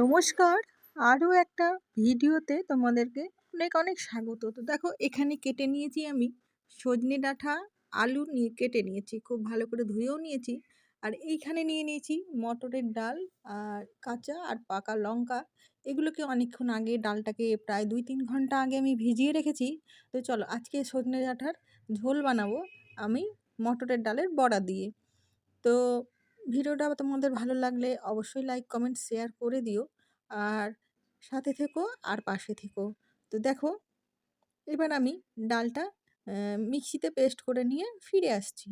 নমস্কার। আরও একটা ভিডিওতে তোমাদেরকে অনেক অনেক স্বাগত। তো দেখো, এখানে কেটে নিয়েছি আমি সজনে ডাঁটা, আলু নিয়ে কেটে নিয়েছি, খুব ভালো করে ধুয়েও নিয়েছি। আর এইখানে নিয়ে নিয়েছি মটরের ডাল আর কাঁচা আর পাকা লঙ্কা। এগুলোকে অনেকক্ষণ আগে ডালটাকে প্রায় দুই, তিন ঘণ্টা আগে আমি ভিজিয়ে রেখেছি। তো চলো, আজকে সজনে ডাঁটার ঝোল বানাবো আমি মটরের ডালের বড়া দিয়ে। তো ভিডিওটা তোমাদের ভালো লাগলে অবশ্যই লাইক, কমেন্ট, শেয়ার করে দিও। আর সাথে থেকো আর পাশে থেকো। তো দেখো, এবার আমি ডালটা মিক্সিতে পেস্ট করে নিয়ে ফিরে আসছি।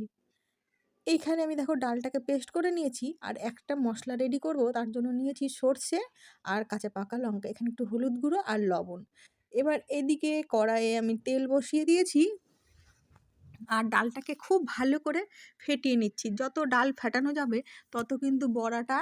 এইখানে আমি দেখো ডালটাকে পেস্ট করে নিয়েছি আর একটা মশলা রেডি করব, তার জন্য নিয়েছি সর্ষে আর কাঁচা পাকা লঙ্কা। এখানে একটু হলুদ গুঁড়ো আর লবণ। এবার এদিকে কড়াইয়ে আমি তেল বসিয়ে দিয়েছি। আর ডালটাকে খুব ভালো করে ফেটিয়ে নিচ্ছি। যত ডাল ফেটানো যাবে, তত কিন্তু বড়াটা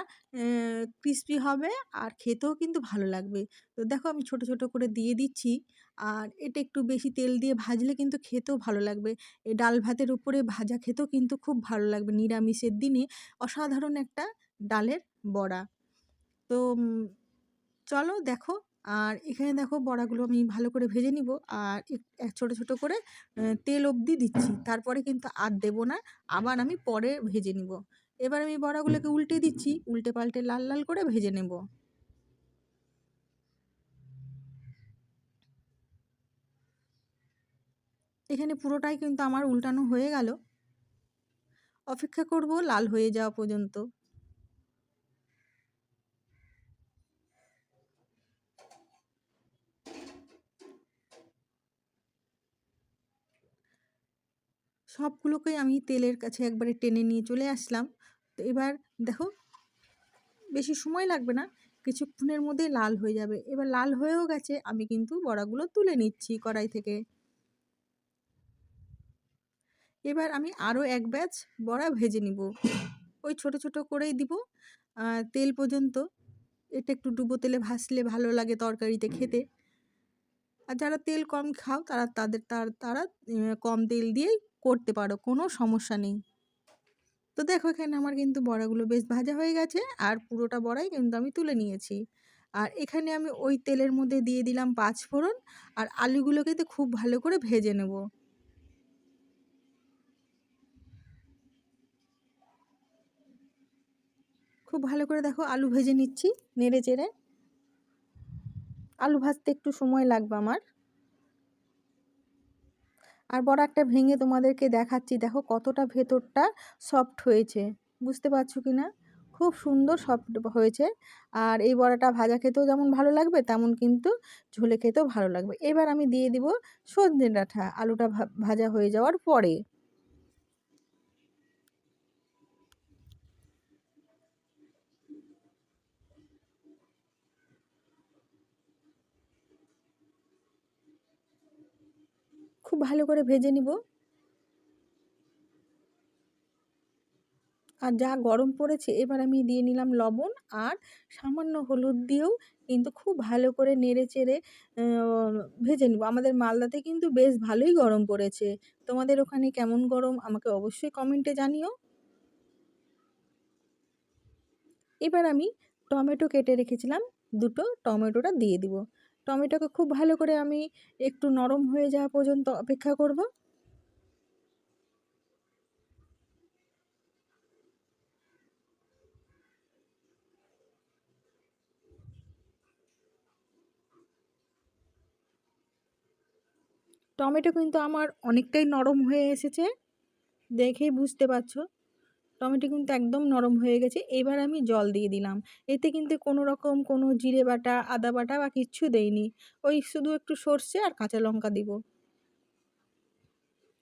ক্রিস্পি হবে আর খেতেও কিন্তু ভালো লাগবে। তো দেখো আমি ছোট ছোট করে দিয়ে দিচ্ছি আর এটা একটু বেশি তেল দিয়ে ভাজলে কিন্তু খেতেও ভালো লাগবে। এই ডাল ভাতের উপরে ভাজা খেতেও কিন্তু খুব ভালো লাগবে নিরামিষের দিনে অসাধারণ একটা ডালের বড়া। তো চলো দেখো আর এখানে দেখো বড়াগুলো আমি ভালো করে ভেজে নিব। আর এক ছোট ছোট করে তেল অবধি দিচ্ছি। তারপরে কিন্তু আর দেবো না, আবার আমি পরে ভেজে নিব। এবার আমি বড়াগুলোকে উল্টে দিচ্ছি, উল্টে পাল্টে লাল লাল করে ভেজে নেব। এখানে পুরোটাই কিন্তু আমার উল্টানো হয়ে গেল। অপেক্ষা করব লাল হয়ে যাওয়া পর্যন্ত। সবগুলোকেই আমি তেলের কাছে একবারে টেনে নিয়ে চলে আসলাম। তো এবার দেখো, বেশি সময় লাগবে না, কিছুক্ষণের মধ্যে লাল হয়ে যাবে। এবার লাল হয়েও গেছে, আমি কিন্তু বড়াগুলো তুলে নিচ্ছি কড়াই থেকে। এবার আমি আরও এক ব্যাচ বড়া ভেজে নিব। ওই ছোট ছোট করেই দিব তেল পর্যন্ত। এটা একটু ডুবো তেলে ভাসলে ভালো লাগে তরকারিতে খেতে। আর যারা তেল কম খাও, তারা তাদের, তারা কম তেল দিয়েই করতে পারো, কোনো সমস্যা নেই। তো দেখো এখানে আমার কিন্তু বড়াগুলো বেশ ভাজা হয়ে গেছে, আর পুরোটা বড়াই কিন্তু আমি তুলে নিয়েছি। আর এখানে আমি ওই তেলের মধ্যে দিয়ে দিলাম পাঁচ ফোড়ন, আর আলুগুলোকে তো খুব ভালো করে ভেজে নেব। খুব ভালো করে দেখো আলু ভেজে নিচ্ছি, নেড়ে চেড়ে। আলু ভাজতে একটু সময় লাগবে আমার। আর বড় একটা ভেঙে তোমাদেরকে দেখাচ্ছি। দেখো কতটা ভেতরটা সফট হয়েছে। বুঝতে পারছ কি না? খুব সুন্দর সফট হয়েছে। আর এই বড়াটা ভাজা খেতেও যেমন ভালো লাগবে, তেমন কিন্তু ঝোলে খেতেও ভালো লাগবে। এবার আমি দিয়ে দিব সজনে ডাঁটা আলুটা ভাজা হয়ে যাওয়ার পরে খুব ভালো করে ভেজে নিব। আর যা গরম পড়েছে, এবার আমি দিয়ে নিলাম লবণ আর সামান্য হলুদ দিয়েও কিন্তু খুব ভালো করে নেড়ে চেড়ে ভেজে নিব। আমাদের মালদাতে কিন্তু বেশ ভালোই গরম পড়েছে। তোমাদের ওখানে কেমন গরম? আমাকে অবশ্যই কমেন্টে জানিও। এবার আমি টমেটো কেটে রেখেছিলাম। দুটো টমেটোটা দিয়ে দিব। টমেটোকে খুব ভালো করে আমি একটু নরম হয়ে যাওয়া পর্যন্ত অপেক্ষা করব। টমেটো কিন্তু আমার অনেকটাই নরম হয়ে এসেছে, দেখেই বুঝতে পারছ। টমেটো কিন্তু একদম নরম হয়ে গেছে। এবার আমি জল দিয়ে দিলাম। এতে কিন্তু কোনো রকম কোনো জিরে বাটা, আদা বাটা বা কিচ্ছু দেইনি। ওই শুধু একটু সর্ষে আর কাঁচা লঙ্কা দিব।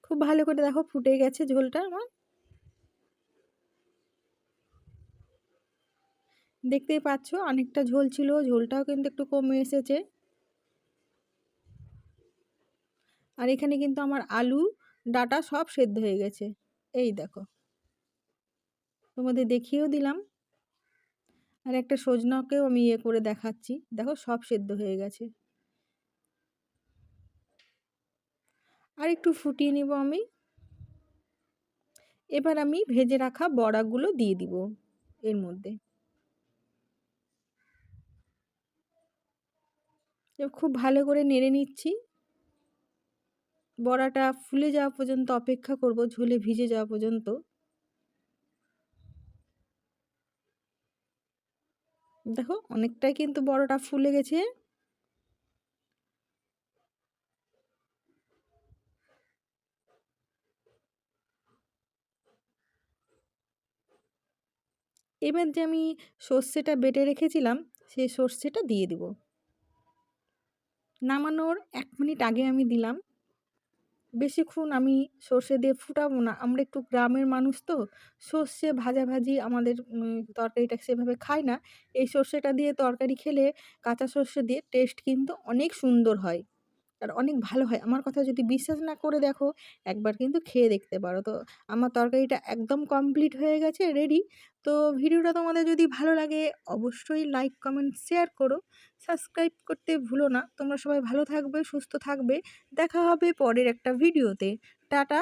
খুব ভালো করে দেখো ফুটে গেছে ঝোলটা আমার। দেখতেই পাচ্ছ অনেকটা ঝোল ছিল, ঝোলটাও কিন্তু একটু কমে এসেছে। আর এখানে কিন্তু আমার আলু, ডাটা সব সেদ্ধ হয়ে গেছে। এই দেখো। তোমাদের দেখিয়েও দিলাম। আর একটা সজনাকেও আমি ইয়ে করে দেখাচ্ছি। দেখো সব সেদ্ধ হয়ে গেছে। আর একটু ফুটিয়ে নিব আমি। এবার আমি ভেজে রাখা বড়াগুলো দিয়ে দিব এর মধ্যে। খুব ভালো করে নেড়ে নিচ্ছি। বড়াটা ফুলে যাওয়া পর্যন্ত অপেক্ষা করব, ঝোলে ভিজে যাওয়া পর্যন্ত। দেখো, অনেকটাই কিন্তু বড়টা ফুলে গেছে। এবার যে আমি সর্ষেটা বেটে রেখেছিলাম, সেই সর্ষেটা দিয়ে দিব। নামানোর এক মিনিট আগে আমি দিলাম। বেশিক্ষণ আমি সর্ষে দিয়ে ফুটাবো না। আমরা একটু গ্রামের মানুষ তো, সর্ষে ভাজাভাজি আমাদের তরকারিটা সেভাবে খায় না। এই সর্ষেটা দিয়ে তরকারি খেলে কাঁচা সর্ষে দিয়ে টেস্ট কিন্তু অনেক সুন্দর হয়। আর অনেক ভালো হয়। আমার কথা যদি বিশ্বাস না করে দেখো, একবার কিন্তু খেয়ে দেখতে পারো। তো আমার তরকারিটা একদম কমপ্লিট হয়ে গেছে রেডি তো ভিডিওটা তোমাদের যদি ভালো লাগে, অবশ্যই লাইক কমেন্ট শেয়ার করো। সাবস্ক্রাইব করতে ভুলো না। তোমরা সবাই ভালো থাকবে, সুস্থ থাকবে। দেখা হবে পরের একটা ভিডিওতে টাটা!